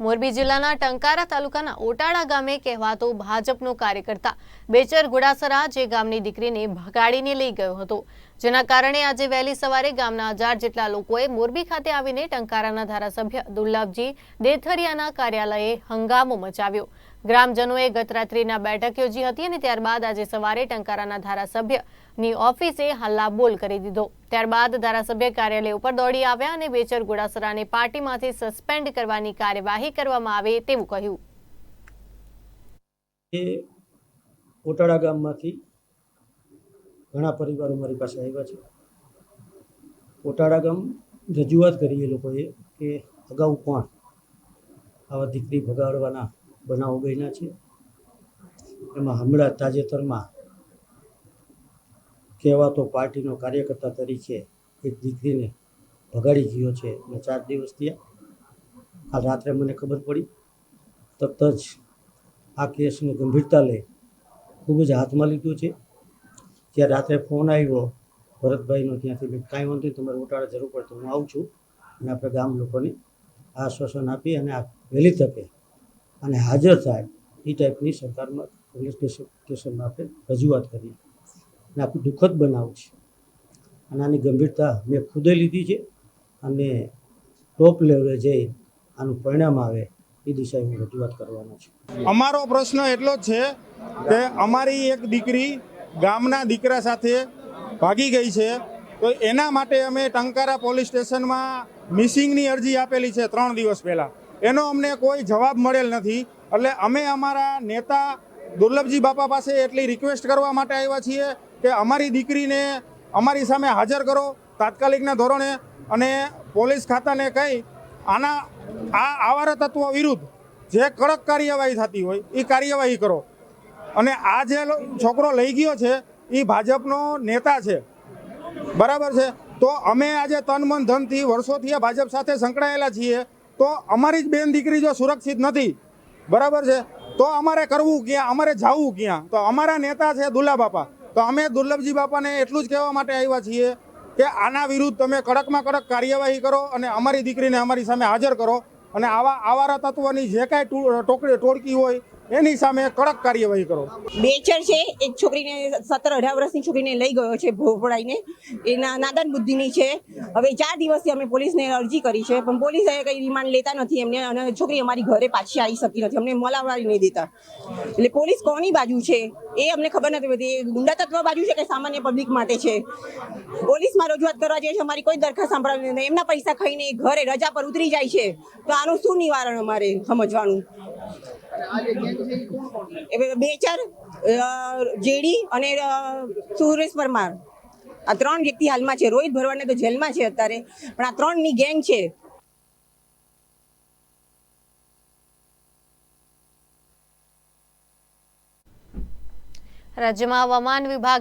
મોરબી જિલ્લાના ટંકારા તાલુકાના ઓટાળા ગામે કહેવાતો ભાજપનો કાર્યકર્તા બેચર ગુડાસરા જે ગામની દીકરીને ભગાડીને લઈ ગયો હતો. જેના કારણે આજે વહેલી સવારે ગામના હજાર જેટલા લોકોએ મોરબી ખાતે આવીને ટંકારાના ધારાસભ્ય દુર્લભજી દેથરિયાના કાર્યાલયે હંગામો મચાવ્યો. ગ્રામજનોએ ગત રાત્રિના બેઠક યોજી હતી અને ત્યારબાદ આજે સવારે ટંકારાના ધારાસભ્યની ઓફિસે હલ્લાબોલ કરી દીધો. ત્યારબાદ ધારાસભ્ય કાર્યાલય ઉપર દોડી આવ્યા અને બેચર ગુડાસરાને પાર્ટીમાંથી સસ્પેન્ડ કરવાની કાર્યવાહી કરવામાં આવે તેવું કહ્યું. એ ઓટાળા ગામમાંથી ઘણા પરિવારો મારી પાસે આવ્યા છે. ઓટાળા ગામ રજૂઆત કરી એ લોકોએ કે અગાઉ પણ આવા દીકરી ભગાડવાના બનાવો બન્યા છે. એમાં હમણાં તાજેતરમાં કહેવાતો પાર્ટીનો કાર્યકર્તા તરીકે એક દીકરીને ભગાડી ગયો છે. અને ચાર દિવસ થયા. કાલ રાત્રે મને ખબર પડી. તરત જ આ કેસની ગંભીરતા લઈ ખૂબ જ હાથમાં લીધું છે. ત્યાં રાત્રે ફોન આવ્યો, ભરતભાઈનો ત્યાંથી મેં કાંઈ વાંધો નહીં, તમારે ઉટાડે જરૂર પડે તો હું આવું છું. અને આપણે ગામ લોકોને આશ્વાસન આપી અને આ વહેલી તકે અને હાજર થાય એ ટાઈપની સરકારમાં સ્ટેશન સ્ટેશનમાં આપણે રજૂઆત કરી અને આપણું દુઃખદ બનાવ છે. અને આની ગંભીરતા મેં ખુદે લીધી છે અને ટોપ લેવલે જઈ આનું પરિણામ આવે એ દિશાએ હું રજૂઆત કરવાનો છું. અમારો પ્રશ્ન એટલો જ છે કે અમારી એક દીકરી ગામના દીકરા સાથે ભાગી ગઈ છે. તો એના માટે અમે ટંકારા પોલીસ સ્ટેશનમાં મિસિંગની અરજી આપેલી છે ત્રણ દિવસ પહેલાં. એનો અમને કોઈ જવાબ મળેલ નથી. એટલે અમે અમારા નેતા દુર્લભજી બાપા પાસે એટલી રિક્વેસ્ટ કરવા માટે આવ્યા છીએ કે અમારી દીકરીને અમારી સામે હાજર કરો તાત્કાલિકના ધોરણે અને પોલીસ ખાતાને કહી આના, આ આવારા તત્વો વિરુદ્ધ જે કડક કાર્યવાહી થતી હોય એ કાર્યવાહી કરો. અને આ જે છોકરો લઈ ગયો છે એ ભાજપનો નેતા છે. બરાબર છે? તો અમે આજે તન મન ધનથી વર્ષોથી આ ભાજપ સાથે સંકળાયેલા છીએ. તો અમારી જ બેન દીકરી જો સુરક્ષિત નથી, બરાબર છે? તો અમારે કરવું ક્યાં? અમારે જવું ક્યાં? તો અમારા નેતા છે દુલ્લા બાપા. તો અમે દુર્લભજી બાપાને એટલું જ કહેવા માટે આવ્યા છીએ કે આના વિરુદ્ધ તમે કડકમાં કડક કાર્યવાહી કરો અને અમારી દીકરીને અમારી સામે હાજર કરો. અને આવા આવારા તત્વોની જે કાંઈ ટોકડી ટોળકી હોય એની સામે કડક કાર્યવાહી કરો. બેચર છે. એક છોકરીને સત્તર અઢાર વર્ષની છોકરીને લઈ ગયો છે ભોપડાઈને. એના નાદાન બુદ્ધિની છે. હવે ચાર દિવસથી અમે પોલીસને અરજી કરી છે, પણ પોલીસે કંઈ રિમાન્ડ લેતા નથી. એમને અને છોકરી અમારી ઘરે પાછી આવી શકી નથી. અમને મલાવડાવી નહીં દેતા. એટલે પોલીસ કોની બાજુ છે? એ અમને ખબર નથી એ ગુંડા તત્વ બાજુ છે કે સામાન્ય પબ્લિક માટે છે? પોલીસમાં રજૂઆત કરવા જઈએ છે, અમારી કોઈ દરખાસ્ત સાંભળવાની નથી. એમના પૈસા ખાઈને ઘરે રજા પર ઉતરી જાય છે. તો આનું શું નિવારણ અમારે સમજવાનું? એ બેચર જેડી અને સુરેશ પરમાર. આ ત્રણ વ્યક્તિ હાલમાં છે. રોહિત ભરવાડને તો જેલમાં છે અત્યારે. પણ આ ત્રણની ગેંગ છે. રાજ્યમાં હવામાન વિભાગ